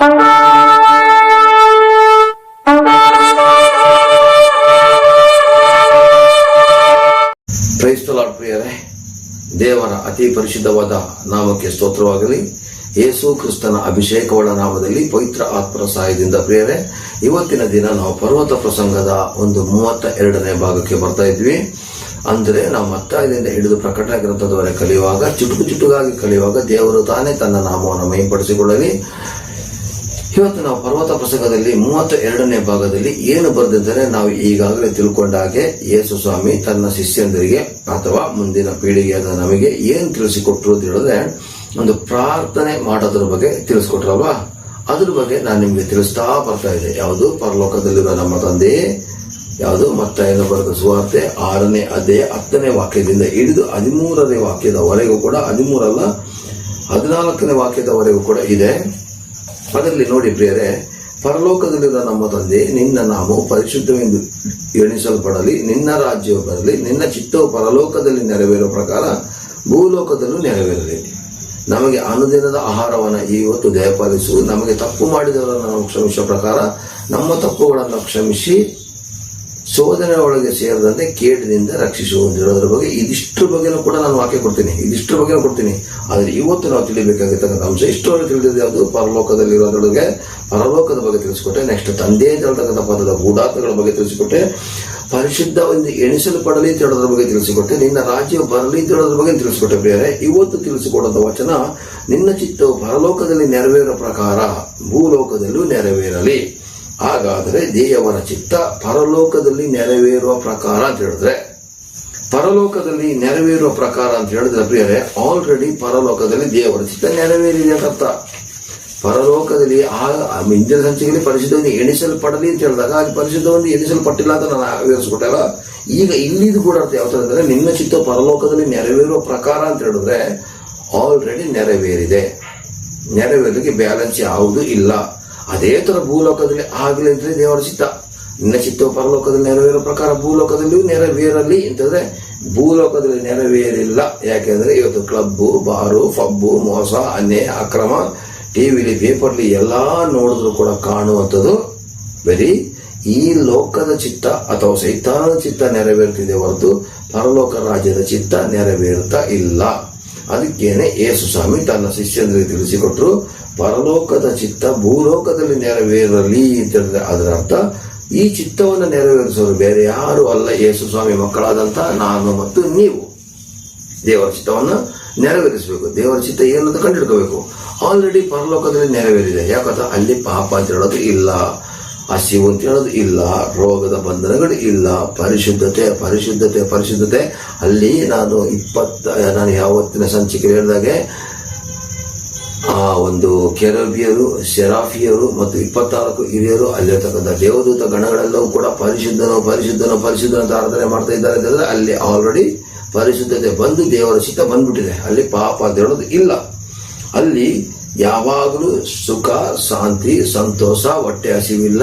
ಕ್ರೈಸ್ತಲಾಡ್ ಪ್ರಿಯರೇ. ದೇವರ ಅತಿ ಪರಿಶುದ್ಧವಾದ ನಾಮಕ್ಕೆ ಸ್ತೋತ್ರವಾಗಲಿ. ಯೇಸು ಕ್ರಿಸ್ತನ ಅಭಿಷೇಕವುಳ್ಳ ನಾಮದಲ್ಲಿ ಪವಿತ್ರ ಆತ್ಮರ ಸಹಾಯದಿಂದ ಪ್ರಿಯರೇ, ಇವತ್ತಿನ ದಿನ ನಾವು ಪರ್ವತ ಪ್ರಸಂಗದ ಒಂದು ಮೂವತ್ತ ಎರಡನೇ ಭಾಗಕ್ಕೆ ಬರ್ತಾ ಇದ್ವಿ. ಅಂದರೆ ನಾವು ಮತ್ತಾಯದಿಂದ ಹಿಡಿದು ಪ್ರಕಟ ಗ್ರಂಥದವರೆಗೆ ಕಲಿಯುವಾಗ, ಚುಟುಕು ಚುಟುಕಾಗಿ ಕಲಿಯುವಾಗ ದೇವರು ತಾನೇ ತನ್ನ ನಾಮವನ್ನು ಮೇಂಪಡಿಸಿಕೊಳ್ಳಲಿ ಇವತ್ತು ನಾವು ಪರ್ವತ ಪ್ರಸಂಗದಲ್ಲಿ ಮೂವತ್ತ ಎರಡನೇ ಭಾಗದಲ್ಲಿ ಏನು ಬರೆದಿದ್ದರೆ ನಾವು ಈಗಾಗಲೇ ತಿಳ್ಕೊಂಡ ಹಾಗೆ ಯೇಸು ಸ್ವಾಮಿ ತನ್ನ ಶಿಷ್ಯಂದರಿಗೆ ಅಥವಾ ಮುಂದಿನ ಪೀಳಿಗೆಯಾದ ನಮಗೆ ಏನು ತಿಳಿಸಿಕೊಟ್ರು ಅಂತ ಹೇಳಿದ್ರೆ ಒಂದು ಪ್ರಾರ್ಥನೆ ಮಾಡೋದ್ರ ಬಗ್ಗೆ ತಿಳಿಸ್ಕೊಟ್ರಲ್ವಾ? ಅದ್ರ ಬಗ್ಗೆ ನಾನು ನಿಮಗೆ ತಿಳಿಸ್ತಾ ಬರ್ತಾ ಇದೆ ಯಾವುದು? ಪರಲೋಕದಲ್ಲಿರುವ ನಮ್ಮ ತಂದೆ, ಯಾವುದು? ಮತ್ತಾಯನ ಬರೆದ ಸುವಾರ್ತೆ ಆರನೇ ಅಧ್ಯಾಯ ಹತ್ತನೇ ವಾಕ್ಯದಿಂದ ಹಿಡಿದು ಹದಿಮೂರನೇ ವಾಕ್ಯದವರೆಗೂ ಕೂಡ, ಹದಿಮೂರಲ್ಲ, ಹದಿನಾಲ್ಕನೇ ವಾಕ್ಯದವರೆಗೂ ಕೂಡ ಇದೆ. ಅದರಲ್ಲಿ ನೋಡಿ ಪ್ರಿಯರೇ ಪರಲೋಕದಲ್ಲಿರುವ ನಮ್ಮ ತಂದೆ, ನಿನ್ನ ನಾಮವು ಪರಿಶುದ್ಧವೆಂದು ಎಣಿಸಲ್ಪಡಲಿ, ನಿನ್ನ ರಾಜ್ಯವು ಬರಲಿ, ನಿನ್ನ ಚಿತ್ತವು ಪರಲೋಕದಲ್ಲಿ ನೆರವೇರುವ ಪ್ರಕಾರ ಭೂಲೋಕದಲ್ಲೂ ನೆರವೇರಲಿ. ನಮಗೆ ಅನುದಿನದ ಆಹಾರವನ್ನು ಇವತ್ತು ದಯಪಾಲಿಸು. ನಮಗೆ ತಪ್ಪು ಮಾಡಿದವರನ್ನು ಕ್ಷಮಿಸುವ ಪ್ರಕಾರ ನಮ್ಮ ತಪ್ಪುಗಳನ್ನು ಕ್ಷಮಿಸಿ. ಶೋಧನೆ ಒಳಗೆ ಸೇರದಂತೆ ಕೇಡಿನಿಂದ ರಕ್ಷಿಸುವಂತಿರೋದ್ರ ಬಗ್ಗೆ ಇದಿಷ್ಟು ಬಗ್ಗೆನೂ ಕೂಡ ನಾನು ವಾಕ್ಯ ಕೊಡ್ತೀನಿ. ಇದಿಷ್ಟು ಬಗ್ಗೆನೂ ಕೊಡ್ತೀನಿ. ಆದರೆ ಇವತ್ತು ನಾವು ತಿಳಿಬೇಕಾಗಿರ್ತಕ್ಕಂಥ ಅಂಶ ಇಷ್ಟೊಳಗೆ ತಿಳಿದಿದೆ ಯಾವುದು? ಪರಲೋಕದಲ್ಲಿರೋದ್ರೊಳಗೆ ಪರಲೋಕದ ಬಗ್ಗೆ ತಿಳಿಸಿಕೊಟ್ಟೆ. ನೆಕ್ಸ್ಟ್ ತಂದೆ ಅಂತ ಹೇಳ್ತಕ್ಕಂಥ ಪದದ ಗೂಢಾರ್ಥಗಳ ಬಗ್ಗೆ ತಿಳಿಸಿಕೊಟ್ಟೆ. ಪರಿಶುದ್ಧ ಒಂದು ಎಣಿಸಲ್ಪಡಲಿ ಅಂತ ಹೇಳೋದ್ರ ಬಗ್ಗೆ ತಿಳಿಸಿಕೊಟ್ಟೆ. ನಿನ್ನ ರಾಜ್ಯ ಬರಲಿ ಅಂತ ಹೇಳೋದ್ರ ಬಗ್ಗೆ ತಿಳಿಸಿಕೊಟ್ಟೆ ಬೇರೆ ಇವತ್ತು ತಿಳಿಸಿಕೊಡೋದ ವಚನ, ನಿನ್ನ ಚಿತ್ತವು ಪರಲೋಕದಲ್ಲಿ ನೆರವೇರೋ ಪ್ರಕಾರ ಭೂಲೋಕದಲ್ಲೂ ನೆರವೇರಲಿ. ಹಾಗಾದರೆ ದೇವರ ಚಿತ್ತ ಪರಲೋಕದಲ್ಲಿ ನೆರವೇರುವ ಪ್ರಕಾರ ಅಂತ ಹೇಳಿದ್ರೆ, ಪರಲೋಕದಲ್ಲಿ ನೆರವೇರುವ ಪ್ರಕಾರ ಅಂತ ಹೇಳಿದ್ರೆ ಬೇರೆ ಆಲ್ರೆಡಿ ಪರಲೋಕದಲ್ಲಿ ದೇವರ ಚಿತ್ತ ನೆರವೇರಿದೆ ಅಂತ ಅರ್ಥ. ಪರಲೋಕದಲ್ಲಿ ಆ ಇಂದಿನ ಸಂಚಿಕೆಯಲ್ಲಿ ಪರಿಶುದ್ಧವನ್ನು ಎಣಿಸಲ್ಪಡಲಿ ಅಂತ ಹೇಳಿದಾಗ ಅಲ್ಲಿ ಪರಿಶುದ್ಧವನ್ನು ಎಣಿಸಲ್ಪಟ್ಟಿಲ್ಲ ಅಂತ ನಾನು ವಿವರಿಸ್ಕೊಟ್ಟಲ್ಲ ಈಗ ಇಲ್ಲಿದು ಕೂಡ ಅರ್ಥ ಯಾವ ಥರ ಅಂದರೆ, ನಿನ್ನ ಚಿತ್ತ ಪರಲೋಕದಲ್ಲಿ ನೆರವೇರುವ ಪ್ರಕಾರ ಅಂತ ಹೇಳಿದ್ರೆ ಆಲ್ರೆಡಿ ನೆರವೇರಿದೆ. ನೆರವೇರಲಿಕ್ಕೆ ಬ್ಯಾಲೆನ್ಸ್ ಯಾವುದೂ ಇಲ್ಲ. ಅದೇ ತರ ಭೂಲೋಕದಲ್ಲಿ ಆಗಲಿ ಅಂದ್ರೆ ದೇವರ ಚಿತ್ತ. ನಿನ್ನ ಚಿತ್ತವು ಪರಲೋಕದಲ್ಲಿ ನೆರವೇರೋ ಪ್ರಕಾರ ಭೂಲೋಕದಲ್ಲಿಯೂ ನೆರವೇರಲಿ ಅಂತಂದ್ರೆ ಭೂಲೋಕದಲ್ಲಿ ನೆರವೇರಿಲ್ಲ. ಯಾಕೆಂದ್ರೆ ಇವತ್ತು ಕ್ಲಬ್ಬು, ಬಾರು, ಫಬ್ಬು, ಮೋಸ, ಅನ್ಯಾಯ, ಅಕ್ರಮ ಟಿವಿಲಿ ಪೇಪರ್ಲಿ ಎಲ್ಲಾ ನೋಡಿದ್ರು ಕೂಡ ಕಾಣುವಂಥದ್ದು ಬರೀ ಈ ಲೋಕದ ಚಿತ್ತ ಅಥವಾ ಸೈತಾನದ ಚಿತ್ತ ನೆರವೇರ್ತಿದೆ ಹೊರತು ಪರಲೋಕ ರಾಜ್ಯದ ಚಿತ್ತ ನೆರವೇರುತ್ತಾ ಇಲ್ಲ. ಅದಕ್ಕೇನೆ ಯೇಸು ಸ್ವಾಮಿ ತನ್ನ ಶಿಷ್ಯಂದರಿಗೆ ತಿಳಿಸಿಕೊಟ್ಟರು ಪರಲೋಕದ ಚಿತ್ತ ಭೂಲೋಕದಲ್ಲಿ ನೆರವೇರಲಿ ಅಂತ ಅದರ ಅರ್ಥ, ಈ ಚಿತ್ತವನ್ನು ನೆರವೇರಿಸೋರು ಬೇರೆ ಯಾರು ಅಲ್ಲ ಯೇಸು ಸ್ವಾಮಿ ಮಕ್ಕಳಾದಂತ ನಾನು ಮತ್ತು ನೀವು. ದೇವರ ಚಿತ್ತವನ್ನು ನೆರವೇರಿಸಬೇಕು. ದೇವರ ಚಿತ್ತ ಏನು ಅಂತ ಕಂಡಿಡ್ಕೋಬೇಕು ಆಲ್ರೆಡಿ ಪರಲೋಕದಲ್ಲಿ ನೆರವೇರಿದೆ. ಯಾಕಂದ್ರೆ ಅಲ್ಲಿ ಪಾಪ ಅಂತ ಹೇಳೋದು ಇಲ್ಲ. ಹಸಿವು ಅಂತ ಇಲ್ಲ, ರೋಗದ ಬಂಧನಗಳು ಇಲ್ಲ, ಪರಿಶುದ್ಧತೆ ಪರಿಶುದ್ಧತೆ ಪರಿಶುದ್ಧತೆ. ಅಲ್ಲಿ ನಾನು ಇಪ್ಪತ್ತ, ನಾನು ಯಾವತ್ತಿನ ಸಂಚಿಕೆ ಹೇಳಿದಾಗೆ, ಆ ಒಂದು ಕೆರಬಿಯರು ಶೆರಾಫಿಯರು ಮತ್ತು ಇಪ್ಪತ್ನಾಲ್ಕು ಹಿರಿಯರು ಅಲ್ಲಿರ್ತಕ್ಕಂಥ ದೇವದೂತ ಗಣಗಳೆಲ್ಲವೂ ಕೂಡ ಪರಿಶುದ್ಧನು ಪರಿಶುದ್ಧನು, ಪರಿಶುದ್ಧನ ಅಂತ ಆರಾಧನೆ ಮಾಡ್ತಾ ಇದ್ದಾರೆ ಅಂತಂದ್ರೆ ಅಲ್ಲಿ ಆಲ್ರೆಡಿ ಪರಿಶುದ್ಧತೆ ಬಂದು ದೇವರ ಚಿತ್ತ ಬಂದ್ಬಿಟ್ಟಿದೆ. ಅಲ್ಲಿ ಪಾಪ ಅಂತ ಹೇಳೋದು ಇಲ್ಲ. ಅಲ್ಲಿ ಯಾವಾಗಲೂ ಸುಖ, ಶಾಂತಿ, ಸಂತೋಷ, ಹೊಟ್ಟೆ ಹಸಿವಿಲ್ಲ,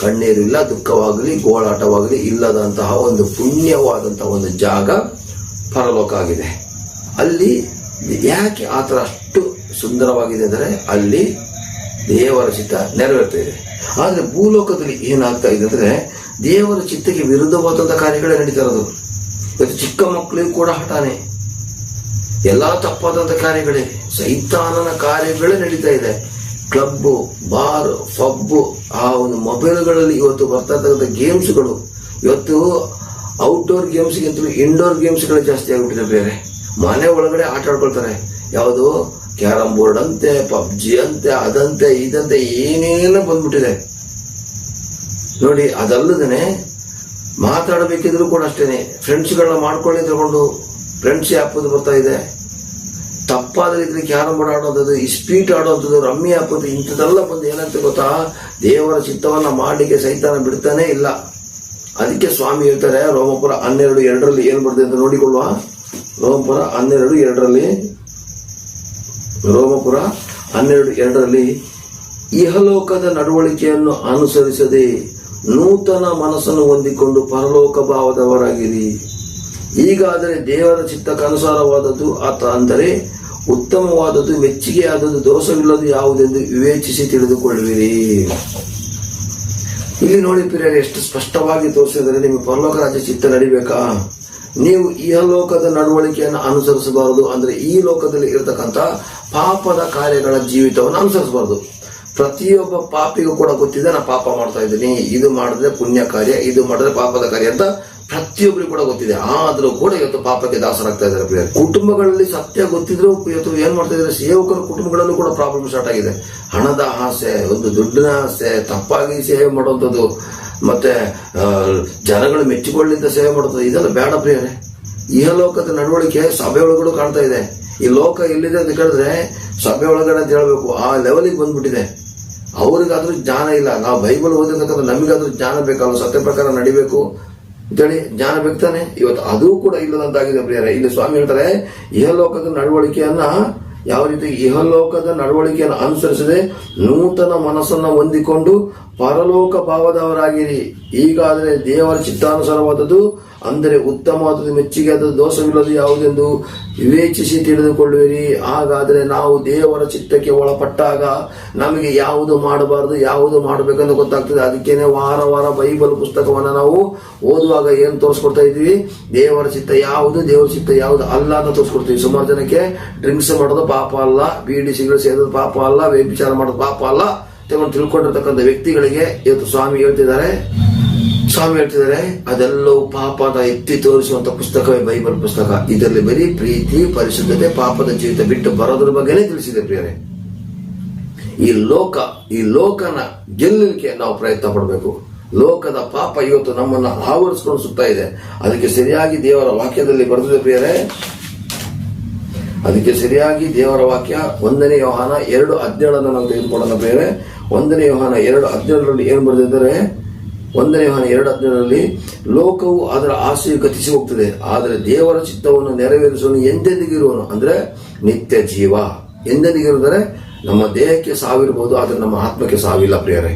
ಕಣ್ಣೀರಿಲ್ಲ, ದುಃಖವಾಗಲಿ, ಗೋಳಾಟವಾಗಲಿ ಇಲ್ಲದಂತಹ ಒಂದು ಪುಣ್ಯವಾದಂತಹ ಒಂದು ಜಾಗ ಪರಲೋಕ ಆಗಿದೆ. ಅಲ್ಲಿ ಯಾಕೆ ಆ ಥರ ಅಷ್ಟು ಸುಂದರವಾಗಿದೆ ಅಂದರೆ ಅಲ್ಲಿ ದೇವರ ಚಿತ್ತ ನೆರವೇರ್ತಾ ಇದೆ. ಆದರೆ ಭೂಲೋಕದಲ್ಲಿ ಏನಾಗ್ತಾ ಇದೆ ಅಂದರೆ ದೇವರ ಚಿತ್ತಕ್ಕೆ ವಿರುದ್ಧವಾದಂಥ ಕಾರ್ಯಗಳೇ ನಡೀತಾ ಇರೋದು. ಚಿಕ್ಕ ಮಕ್ಕಳಿಗೂ ಕೂಡ ಹಠಾನೆ ಎಲ್ಲಾ ತಪ್ಪಾದಂತ ಕಾರ್ಯಗಳೇ, ಸೈತಾನನ ಕಾರ್ಯಗಳೇ ನಡೀತಾ ಇದೆ. ಕ್ಲಬ್ ಬಾರ್, ಫಬ್ಬು, ಆ ಒಂದು ಮೊಬೈಲ್ಗಳಲ್ಲಿ ಇವತ್ತು ಬರ್ತಾ ಇರ್ತಕ್ಕಂಥ ಗೇಮ್ಸ್ಗಳು, ಇವತ್ತು ಔಟ್ಡೋರ್ ಗೇಮ್ಸ್ಗಿಂತಲೂ ಇಂಡೋರ್ ಗೇಮ್ಸ್ಗಳು ಜಾಸ್ತಿ ಆಗ್ಬಿಟ್ಟಿದೆ ಬೇರೆ. ಮನೆ ಒಳಗಡೆ ಆಟ ಆಡ್ಕೊಳ್ತಾರೆ. ಯಾವುದು? ಕ್ಯಾರಮ್ ಬೋರ್ಡ್ ಅಂತೆ, ಪಬ್ಜಿ ಅಂತೆ, ಅದಂತೆ, ಇದಂತೆ ಏನೇನೋ ಬಂದ್ಬಿಟ್ಟಿದೆ. ನೋಡಿ, ಅದಲ್ಲದೇನೆ ಮಾತಾಡಬೇಕಿದ್ರು ಕೂಡ ಅಷ್ಟೇನೆ. ಫ್ರೆಂಡ್ಸ್ಗಳನ್ನ ಮಾಡ್ಕೊಳ್ಳಿ ತಗೊಂಡು ಫ್ರೆಂಡ್ಸ್ ಆ್ಯಪ್ ಬರ್ತಾ ಇದೆ. ತಪ್ಪಾದ ರೀತಿಯಲ್ಲಿ ಕ್ಯಾರಂ ಬೋರ್ಡ್ ಆಡೋದು ಈ ಸ್ಪೀಟ್ ಆಡೋದು ರಮ್ಮಿ ಹಾಕೋದು, ಇಂಥದ್ದೆಲ್ಲ ಬಂದು ಏನಂತ ಗೊತ್ತಾ? ದೇವರ ಚಿತ್ತವನ್ನ ಮಾಡಲಿಕ್ಕೆ ಸೈತಾನ ಬಿಡ್ತಾನೆ ಇಲ್ಲ. ಅದಕ್ಕೆ ಸ್ವಾಮಿ ಹೇಳ್ತಾರೆ, ರೋಮಪುರ ಹನ್ನೆರಡು ಎರಡರಲ್ಲಿ ಏನ್ ಬರ್ತದೆ ಅಂತ ನೋಡಿಕೊಳ್ಳುವ? ರೋಮಪುರ ಹನ್ನೆರಡು ಎರಡರಲ್ಲಿ, ರೋಮಪುರ ಹನ್ನೆರಡು ಎರಡರಲ್ಲಿ, ಇಹಲೋಕದ ನಡವಳಿಕೆಯನ್ನು ಅನುಸರಿಸದೆ ನೂತನ ಮನಸ್ಸನ್ನು ಹೊಂದಿಕೊಂಡು ಪರಲೋಕ ಭಾವದವರಾಗಿರಿ. ಈಗಾದರೆ ದೇವರ ಚಿತ್ತಕ್ಕನುಸಾರವಾದದ್ದು ಆತ ಅಂದರೆ ಉತ್ತಮವಾದದ್ದು, ಮೆಚ್ಚುಗೆಯಾದದ್ದು ದೋಷವಿಲ್ಲದು ಯಾವುದೆಂದು ವಿವೇಚಿಸಿ ತಿಳಿದುಕೊಳ್ಳುವಿರಿ. ಇಲ್ಲಿ ನೋಡಿ ಪ್ರಿಯರೇ, ಎಷ್ಟು ಸ್ಪಷ್ಟವಾಗಿ ತೋರಿಸಿದರೆ ನಿಮಗೆ ಪರಲೋಕ ರಾಜ್ಯ ಚಿತ್ತ ನಡಿಬೇಕಾ? ನೀವು ಈ ಲೋಕದ ನಡವಳಿಕೆಯನ್ನು ಅನುಸರಿಸಬಾರದು ಅಂದರೆ ಈ ಲೋಕದಲ್ಲಿ ಇರತಕ್ಕಂತ ಪಾಪದ ಕಾರ್ಯಗಳ ಜೀವಿತವನ್ನು ಅನುಸರಿಸಬಾರದು. ಪ್ರತಿಯೊಬ್ಬ ಪಾಪಿಗೂ ಕೂಡ ಗೊತ್ತಿದೆ ನಾ ಪಾಪ ಮಾಡ್ತಾ ಇದ್ದೀನಿ, ಇದು ಮಾಡಿದ್ರೆ ಪುಣ್ಯ ಕಾರ್ಯ, ಇದು ಮಾಡಿದ್ರೆ ಪಾಪದ ಕಾರ್ಯ ಅಂತ ಪ್ರತಿಯೊಬ್ಬರಿಗೂ ಕೂಡ ಗೊತ್ತಿದೆ. ಆದ್ರೂ ಕೂಡ ಇವತ್ತು ಪಾಪಕ್ಕೆ ದಾಸರಾಗ್ತಾ ಇದ್ದಾರೆ ಪ್ರಿಯ ಕುಟುಂಬಗಳಲ್ಲಿ ಸತ್ಯ ಗೊತ್ತಿದ್ರು ಇವತ್ತು ಏನ್ ಮಾಡ್ತಾ ಇದ್ದಾರೆ? ಸೇವಕರ ಕುಟುಂಬಗಳಲ್ಲೂ ಕೂಡ ಪ್ರಾಬ್ಲಮ್ ಸ್ಟಾರ್ಟ್ ಆಗಿದೆ. ಹಣದ ಆಸೆ, ಒಂದು ದುಡ್ಡಿನ ಆಸೆ, ತಪ್ಪಾಗಿ ಸೇವೆ ಮಾಡುವಂಥದ್ದು, ಮತ್ತೆ ಜನಗಳು ಮೆಚ್ಚಿಕೊಳ್ಳಿಂದ ಸೇವೆ ಮಾಡುತ್ತದೆ ಇದೆಲ್ಲ ಬೇಡ ಪ್ರಿಯರೇ. ಇಹಲೋಕದ ನಡವಳಿಕೆ ಸಭೆ ಒಳಗಡೆ ಕಾಣ್ತಾ ಇದೆ. ಈ ಲೋಕ ಎಲ್ಲಿದೆ ಅಂತ ಕೇಳಿದ್ರೆ ಸಭೆ ಒಳಗಡೆ ಅಂತ ಹೇಳಬೇಕು. ಆ ಲೆವೆಲಿಗೆ ಬಂದ್ಬಿಟ್ಟಿದೆ. ಅವ್ರಿಗಾದ್ರೂ ಜ್ಞಾನ ಇಲ್ಲ. ನಾವು ಬೈಬಲ್ ಓದಿರ್ತಕ್ಕಂಥ ನಮಗಾದ್ರೂ ಜ್ಞಾನ ಬೇಕಲ್ಲ ಸತ್ಯ ಪ್ರಕಾರ ನಡಿಬೇಕು. ಅಂತೇಳಿ ಜ್ಞಾನ ಬಿಡ್ತಾನೆ ಇವತ್ತು ಅದು ಕೂಡ ಇಲ್ಲದಂತಾಗಿದೆ ಪ್ರಿಯರೇ. ಇಲ್ಲಿ ಸ್ವಾಮಿ ಹೇಳ್ತಾರೆ, ಇಹಲೋಕದ ನಡವಳಿಕೆಯನ್ನ ಯಾವ ರೀತಿ ಇಹಲೋಕದ ನಡವಳಿಕೆಯನ್ನು ಅನುಸರಿಸದೆ ನೂತನ ಮನಸ್ಸನ್ನ ಹೊಂದಿಕೊಂಡು ಪರಲೋಕ ಭಾವದವರಾಗಿರಿ. ಈಗಾದರೆ ದೇವರ ಚಿತ್ತಾನುಸಾರವಾದದ್ದು, ಅಂದರೆ ಉತ್ತಮವಾದದ್ದು ಮೆಚ್ಚುಗೆ ಆದ ದೋಷವಿಲ್ಲದ ಯಾವುದೆಂದು ವಿವೇಚಿಸಿ ತಿಳಿದುಕೊಳ್ಳುವಿರಿ. ಹಾಗಾದರೆ ನಾವು ದೇವರ ಚಿತ್ತಕ್ಕೆ ಒಳಪಟ್ಟಾಗ ನಮಗೆ ಯಾವುದು ಮಾಡಬಾರದು, ಯಾವುದು ಮಾಡಬೇಕಂತ ಗೊತ್ತಾಗ್ತದೆ. ಅದಕ್ಕೇನೆ ವಾರ ವಾರ ಬೈಬಲ್ ಪುಸ್ತಕವನ್ನು ನಾವು ಓದುವಾಗ ಏನು ತೋರಿಸ್ಕೊಡ್ತಾ ಇದ್ದೀವಿ? ದೇವರ ಚಿತ್ತ ಯಾವುದು, ದೇವರ ಚಿತ್ತ ಯಾವುದು ಅಲ್ಲ ಅಂತ ತೋರಿಸ್ಕೊಡ್ತೀವಿ. ಸುಮಾರು ಜನಕ್ಕೆ ಡ್ರಿಂಕ್ಸ್ ಮಾಡೋದು ಪಾಪ ಅಲ್ಲ ಬೀಡಿ ಸಿಗರೇಟ್ ಸೇರೋದು ಪಾಪ ಅಲ್ಲ, ವ್ಯಭಿಚಾರ ಮಾಡೋದು ಪಾಪ ಅಲ್ಲ. ಅಂತ ತಿಳ್ಕೊಂಡಿರ್ತಕ್ಕಂಥ ವ್ಯಕ್ತಿಗಳಿಗೆ ಇವತ್ತು ಸ್ವಾಮಿ ಹೇಳ್ತಿದ್ದಾರೆ. ಸ್ವಾಮಿ ಹೇಳ್ತಿದ್ದಾರೆ, ಅದೆಲ್ಲವೂ ಪಾಪದ ಎತ್ತಿ ತೋರಿಸುವಂತ ಪುಸ್ತಕವೇ ಬೈಬಲ್ ಪುಸ್ತಕ. ಇದರಲ್ಲಿ ಬರೀ ಪ್ರೀತಿ, ಪರಿಶುದ್ಧತೆ, ಪಾಪದ ಜೀವಿತ ಬಿಟ್ಟು ಬರೋದ್ರ ಬಗ್ಗೆನೇ ತಿಳಿಸಿದೆ ಪ್ರಿಯರೇ. ಈ ಲೋಕ, ಈ ಲೋಕನ ಗೆಲ್ಲಲಿಕ್ಕೆ ನಾವು ಪ್ರಯತ್ನ ಪಡಬೇಕು. ಲೋಕದ ಪಾಪ ಇವತ್ತು ನಮ್ಮನ್ನು ಆವರಿಸ್ಕೊಂಡು ಸುತ್ತಾ ಇದೆ. ಅದಕ್ಕೆ ಸರಿಯಾಗಿ ದೇವರ ವಾಕ್ಯದಲ್ಲಿ ಬರೆದಿದೆ ಪ್ರಿಯರೇ. ಅದಕ್ಕೆ ಸರಿಯಾಗಿ ದೇವರ ವಾಕ್ಯ ಒಂದನೇ ವಾಹನ ಎರಡು ಹದಿನೇಳನ್ನು ನಾವು ತೆಗೆದುಕೊಳ್ಳೋಣ ಬೇರೆ ಒಂದನೇ ವಾಹನ ಎರಡು ಹದಿನೇಳರಲ್ಲಿ ಏನು ಬರೆದಿದ್ದಾರೆ? ಒಂದನೇ ವಾಹನ ಎರಡು ಹದಿನೇಳರಲ್ಲಿ, ಲೋಕವು ಅದರ ಆಸೆಯು ಗತಿಸಿ ಹೋಗ್ತದೆ, ಆದರೆ ದೇವರ ಚಿತ್ತವನ್ನು ನೆರವೇರಿಸುವನು ಎಂದೆಂದಿಗಿರುವನು ಅಂದ್ರೆ ನಿತ್ಯ ಜೀವ. ಎಂದೆಂದಿಗಿರುವುದರೆ ನಮ್ಮ ದೇಹಕ್ಕೆ ಸಾವಿರಬಹುದು, ಆದರೆ ನಮ್ಮ ಆತ್ಮಕ್ಕೆ ಸಾವಿಲ್ಲ ಪ್ರಿಯರೇ.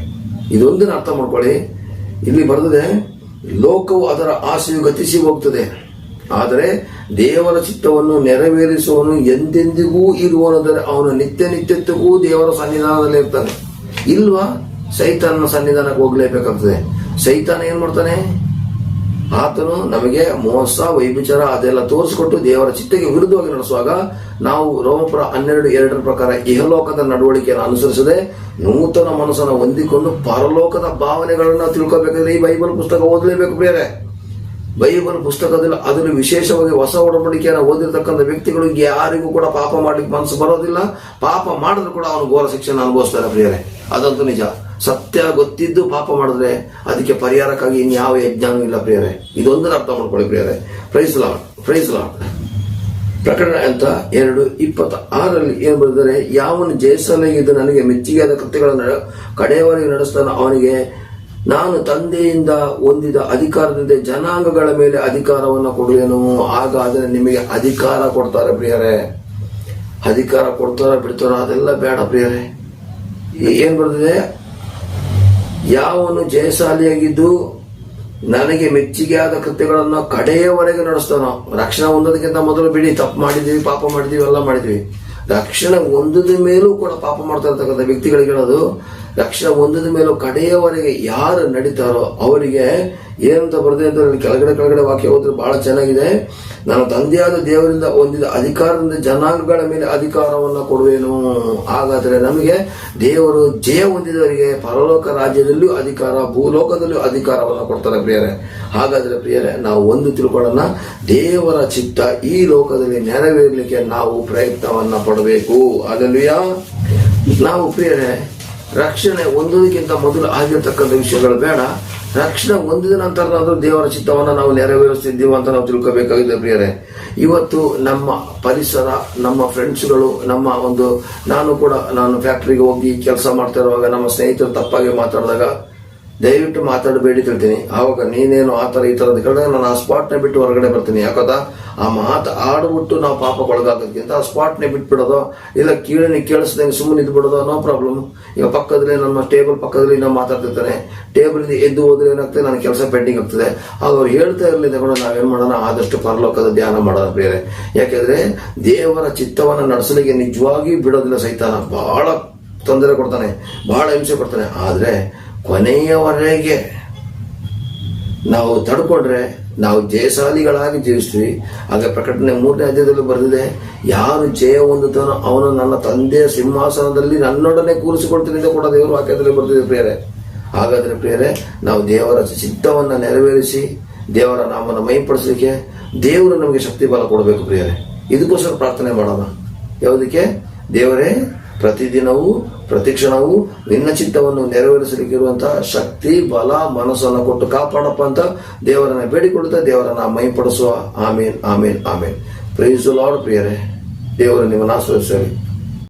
ಇದೊಂದನ್ನು ಅರ್ಥ ಮಾಡ್ಕೊಳ್ಳಿ. ಇಲ್ಲಿ ಬರೆದಿದೆ, ಲೋಕವು ಅದರ ಆಸೆಯು ಗತಿಸಿ ಹೋಗ್ತದೆ, ಆದರೆ ದೇವರ ಚಿತ್ತವನ್ನು ನೆರವೇರಿಸುವನು ಎಂದೆಂದಿಗೂ ಇರುವನೆಂದರೆ ಅವನು ನಿತ್ಯ ನಿತ್ಯತ್ವಕ್ಕೂ ದೇವರ ಸನ್ನಿಧಾನದಲ್ಲಿ ಇರ್ತಾನೆ ಇಲ್ವಾ? ಸೈತಾನನ ಸನ್ನಿಧಾನಕ್ಕೆ ಹೋಗ್ಲೇಬೇಕಾಗ್ತದೆ. ಸೈತಾನ ಏನ್ ಮಾಡ್ತಾನೆ? ಆತನು ನಮಗೆ ಮೋಸ ವೈಭಿಚಾರ ಅದೆಲ್ಲ ತೋರಿಸಿಕೊಟ್ಟು ದೇವರ ಚಿತ್ತಕ್ಕೆ ವಿರುದ್ಧವಾಗಿ ನಡೆಸುವಾಗ ನಾವು ರೋಮಪುರ ಹನ್ನೆರಡು ಎರಡರ ಪ್ರಕಾರ ಇಹಲೋಕದ ನಡವಳಿಕೆಯನ್ನು ಅನುಸರಿಸದೆ ನೂತನ ಮನಸ್ಸನ್ನು ಹೊಂದಿಕೊಂಡು ಪರಲೋಕದ ಭಾವನೆಗಳನ್ನು ತಿಳ್ಕೊಬೇಕಾದ್ರೆ ಈ ಬೈಬಲ್ ಪುಸ್ತಕ ಓದಲೇಬೇಕು ಬೇರೆ. ಬೈಬಲ್ ಪುಸ್ತಕದಲ್ಲಿ ಅದರಲ್ಲಿ ವಿಶೇಷವಾಗಿ ಹೊಸ ಒಡಂಬಡಿಕೆಯನ್ನು ಓದಿರ್ತಕ್ಕಂಥ ವ್ಯಕ್ತಿಗಳು ಯಾರಿಗೂ ಕೂಡ ಪಾಪ ಮಾಡ್ಲಿಕ್ಕೆ ಮನಸ್ಸು ಬರೋದಿಲ್ಲ. ಪಾಪ ಮಾಡಿದ್ರು ಕೂಡ ಅವನು ಘೋರ ಶಿಕ್ಷಣ ಅನುಭವಿಸ್ತಾರೆ ಪ್ರಿಯರೇ. ಅದಂತೂ ನಿಜ. ಸತ್ಯ ಗೊತ್ತಿದ್ದು ಪಾಪ ಮಾಡಿದ್ರೆ ಅದಕ್ಕೆ ಪರಿಹಾರಕ್ಕಾಗಿ ಇನ್ಯಾವ ಯಜ್ಞಾನೂ ಇಲ್ಲ ಪ್ರಿಯರೇ. ಇದೊಂದನ್ನು ಅರ್ಥ ಮಾಡ್ಕೊಳ್ಳಿ ಪ್ರಿಯರೇ. ಪ್ರೈಸ್ ಲಾಡ್ ಪ್ರೈಸ್ ಲಾಡ್ ಪ್ರಕರಣ ಅಂತ ಎರಡು ಇಪ್ಪತ್ತ ಆರರಲ್ಲಿ ಏನು ಬರೆದರೆ, ಯಾವನು ಜಯಿಸಲಿದ್ದು ನನಗೆ ಮೆಚ್ಚುಗೆಯಾದ ಕೃತ್ಯಗಳನ್ನು ಕಡೆಯವರೆಗೆ ನಡೆಸ್ತಾನೋ ಅವನಿಗೆ, ನಾನು ತಂದೆಯಿಂದ ಹೊಂದಿದ ಅಧಿಕಾರದಿಂದ ಜನಾಂಗಗಳ ಮೇಲೆ ಅಧಿಕಾರವನ್ನು ಕೊಡುವೆನು ಆಗ ಅದನ್ನು ನಿಮಗೆ ಅಧಿಕಾರ ಕೊಡ್ತಾರೆ ಪ್ರಿಯರೇ. ಅಧಿಕಾರ ಕೊಡ್ತಾರ ಬಿಡ್ತಾರ ಅದೆಲ್ಲ ಬೇಡ ಪ್ರಿಯರೇ. ಏನ್ ಬರ್ತದೆ? ಯಾವನು ಜಯಶಾಲಿಯಾಗಿದ್ದು ನನಗೆ ಮೆಚ್ಚುಗೆಯಾದ ಕೃತ್ಯಗಳನ್ನು ಕಡೆಯವರೆಗೆ ನಡೆಸ್ತಾನೋ. ರಕ್ಷಣೆ ಹೊಂದೋದಕ್ಕಿಂತ ಮೊದಲು ಬಿಡಿ, ತಪ್ಪು ಮಾಡಿದೀವಿ, ಪಾಪ ಮಾಡಿದೀವಿ ಎಲ್ಲ ಮಾಡಿದ್ವಿ. ರಕ್ಷಣೆ ಹೊಂದಿದ ಮೇಲೂ ಕೂಡ ಪಾಪ ಮಾಡ್ತಾ ಇರ್ತಕ್ಕಂಥ ವ್ಯಕ್ತಿಗಳಿಗೆ ಹೇಳೋದು ರಕ್ಷಣೆ ಒಂದದ ಮೇಲೂ ಕಡೆಯವರೆಗೆ ಯಾರು ನಡೀತಾರೋ ಅವರಿಗೆ ಏನಂತ ಬರದೆ ಅಂತ ಕೆಳಗಡೆ ಕೆಳಗಡೆ ವಾಕ್ಯ ಹೋದ್ರೆ ಬಹಳ ಚೆನ್ನಾಗಿದೆ. ನಾನು ತಂದೆಯಾದ ದೇವರಿಂದ ಹೊಂದಿದ ಅಧಿಕಾರದಿಂದ ಜನಾಂಗಗಳ ಮೇಲೆ ಅಧಿಕಾರವನ್ನು ಕೊಡುವೇನು. ಹಾಗಾದರೆ ನಮಗೆ ದೇವರು ಜಯ ಹೊಂದಿದವರಿಗೆ ಪರಲೋಕ ರಾಜ್ಯದಲ್ಲಿಯೂ ಅಧಿಕಾರ ಭೂಲೋಕದಲ್ಲಿಯೂ ಅಧಿಕಾರವನ್ನು ಕೊಡ್ತಾರೆ ಪ್ರಿಯರೇ. ಹಾಗಾದ್ರೆ ಪ್ರಿಯರೇ, ನಾವು ಒಂದು ತಿಳ್ಕೊಳ್ಳೋಣ, ದೇವರ ಚಿತ್ತ ಈ ಲೋಕದಲ್ಲಿ ನೆರವೇರಲಿಕ್ಕೆ ನಾವು ಪ್ರಯತ್ನವನ್ನ ಪಡಬೇಕು. ಅದಲ್ಲಿಯ ನಾವು ಪ್ರಿಯರೇ ರಕ್ಷಣೆ ಹೊಂದೋದಕ್ಕಿಂತ ಮೊದಲು ಆಗಿರ್ತಕ್ಕಂಥ ವಿಷಯಗಳು ಬೇಡ. ರಕ್ಷಣೆ ಹೊಂದಿದ ನಂತರ ದೇವರ ಚಿತ್ತವನ್ನು ನಾವು ನೆರವೇರಿಸ್ತಿದ್ದೀವಿ ಅಂತ ನಾವು ತಿಳ್ಕೋಬೇಕಾಗಿದೆ ಪ್ರಿಯರೇ. ಇವತ್ತು ನಮ್ಮ ಪರಿಸರ, ನಮ್ಮ ಫ್ರೆಂಡ್ಸ್ಗಳು ನಮ್ಮ ಒಂದು, ನಾನು ಕೂಡ, ನಾನು ಫ್ಯಾಕ್ಟ್ರಿಗೆ ಹೋಗಿ ಕೆಲಸ ಮಾಡ್ತಾ ಇರುವಾಗ ನಮ್ಮ ಸ್ನೇಹಿತರು ತಪ್ಪಾಗಿ ಮಾತಾಡಿದಾಗ ದಯವಿಟ್ಟು ಮಾತಾಡಬೇಡಿ ತಿಳ್ತೀನಿ ಆವಾಗ ನೀನೇನು ಆ ಥರ ಈ ತರ ಕೇಳಿದಾಗ ನಾನು ಆ ಸ್ಪಾಟ್ನ ಬಿಟ್ಟು ಹೊರಗಡೆ ಬರ್ತೀನಿ. ಯಾಕಂದ ಆ ಮಾತು ಆಡ್ಬಿಟ್ಟು ನಾವು ಪಾಪಕ್ಕೊಳಗಾಗೋದಕ್ಕಿಂತ ಆ ಸ್ಪಾಟ್ನೇ ಬಿಟ್ಬಿಡೋದು. ಇಲ್ಲ ಕೀಳನಿ ಕೇಳಿಸ್ದಂಗೆ ಸುಮ್ಮನೆ ಇದ್ಬಿಡೋದು ನೋ ಪ್ರಾಬ್ಲಮ್ ಈಗ ಪಕ್ಕದಲ್ಲೇ ನಮ್ಮ ಟೇಬಲ್ ಪಕ್ಕದಲ್ಲಿ ನಾವು ಮಾತಾಡ್ತಿರ್ತಾನೆ. ಟೇಬಲ್ ಎದ್ದು ಹೋದ್ರೆ ಏನಾಗ್ತದೆ? ನನ್ನ ಕೆಲಸ ಪೆಂಡಿಂಗ್ ಆಗ್ತದೆ. ಆಗ ಅವ್ರು ಹೇಳ್ತಾ ಇರಲಿಲ್ಲ ಕೂಡ ನಾವೇನು ಮಾಡೋಣ? ಆದಷ್ಟು ಪರಲೋಕದ ಧ್ಯಾನ ಮಾಡೋಣ ಬೇರೆ ಯಾಕೆಂದ್ರೆ ದೇವರ ಚಿತ್ತವನ್ನು ನಡೆಸಲಿಕ್ಕೆ ನಿಜವಾಗಿ ಬಿಡೋದಿಲ್ಲ ಸೈತಾನ. ಬಹಳ ತೊಂದರೆ ಕೊಡ್ತಾನೆ. ಬಹಳ ಹಿಂಸೆ ಕೊಡ್ತಾನೆ. ಆದ್ರೆ ಕೊನೆಯವರೆಗೆ ನಾವು ತಡ್ಕೊಂಡ್ರೆ ನಾವು ಜಯಶಾಲಿಗಳಾಗಿ ಜೀವಿಸ್ತೀವಿ. ಆಗ ಪ್ರಕಟಣೆ ಮೂರನೇ ಅಧ್ಯಾಯದಲ್ಲಿ ಬರೆದಿದೆ, ಯಾರು ಜಯ ಹೊಂದುತ್ತಾನೋ ಅವನು ನನ್ನ ತಂದೆಯ ಸಿಂಹಾಸನದಲ್ಲಿ ನನ್ನೊಡನೆ ಕೂರಿಸಿಕೊಳ್ತೀನಿ ಅಂತ ಕೂಡ ದೇವರು ವಾಕ್ಯದಲ್ಲಿ ಬರೆದಿದೆ ಪ್ರಿಯರೇ. ಹಾಗಾದ್ರೆ ಪ್ರಿಯರೇ, ನಾವು ದೇವರ ಚಿತ್ತವನ್ನು ನೆರವೇರಿಸಿ, ದೇವರ ನಾಮನ ಮೈಪಡಿಸಲಿಕ್ಕೆ ದೇವರು ನಮಗೆ ಶಕ್ತಿ ಬಲ ಕೊಡಬೇಕು ಪ್ರಿಯರೇ. ಇದಕ್ಕೋಸ್ಕರ ಪ್ರಾರ್ಥನೆ ಮಾಡೋಣ. ಯಾವುದಕ್ಕೆ? ದೇವರೇ ಪ್ರತಿದಿನವೂ, ಪ್ರತಿಕ್ಷಣವೂ ನಿನ್ನ ಚಿತ್ತವನ್ನು ನೆರವೇರಿಸಲಿಕ್ಕಿರುವಂತಹ ಶಕ್ತಿ, ಬಲ, ಮನಸ್ಸನ್ನು ಕೊಟ್ಟು ಕಾಪಾಡಪ್ಪ ಅಂತ ದೇವರನ್ನ ಬೇಡಿಕೊಳ್ಳುತ್ತಾ ದೇವರನ್ನ ಮೈಪಡಿಸುವ ಆಮೇನ್ ಆಮೇನ್ ಆಮೇನ್. ಪ್ರೈಸ್ ಲಾರ್ಡ್ ಪ್ರಿಯರೇ. ದೇವರು ನಿಮ್ಮನ್ನು ಆಶ್ರಯಿಸಲಿ